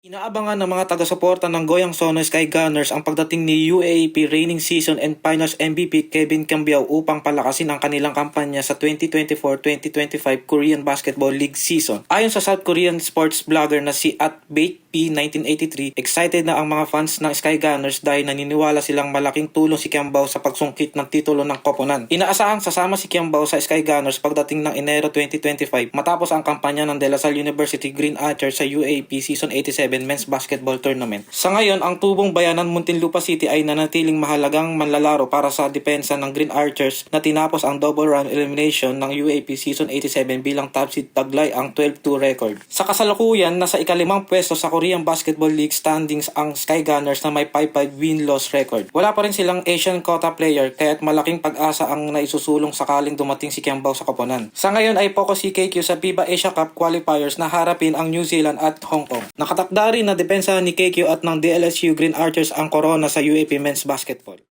Inaabangan ng mga taga-suporta ng Goyang Sono Sky Gunners ang pagdating ni UAAP reigning season and finals MVP Kevin Cambiao upang palakasin ang kanilang kampanya sa 2024-2025 Korean Basketball League season. Ayon sa South Korean sports blogger na si Atbate P1983, excited na ang mga fans ng Sky Gunners dahil naniniwala silang malaking tulong si Cambiao sa pagsungkit ng titulo ng koponan. Inaasahang sasama si Cambiao sa Sky Gunners pagdating ng Enero 2025 matapos ang kampanya ng De La Salle University Green Archers sa UAP Season 87 Men's Basketball Tournament. Sa ngayon, ang tubong bayanan Muntinlupa City ay nanatiling mahalagang manlalaro para sa depensa ng Green Archers na tinapos ang double round elimination ng UAP Season 87 bilang top seed taglay ang 12-2 record. Sa kasalukuyan, nasa ikalimang pwesto sa Korean Basketball League standings ang Sky Gunners na may 5-5 win-loss record. Wala pa rin silang Asian quota player kaya't malaking pag-asa ang naisusulong sakaling dumating si Kiambao sa koponan. Sa ngayon ay focus si KQ sa FIBA Asia Cup qualifiers na harapin ang New Zealand at Hong Kong. Nakatakda rin na depensa ni KQ at ng DLSU Green Archers ang corona sa UAP Men's Basketball.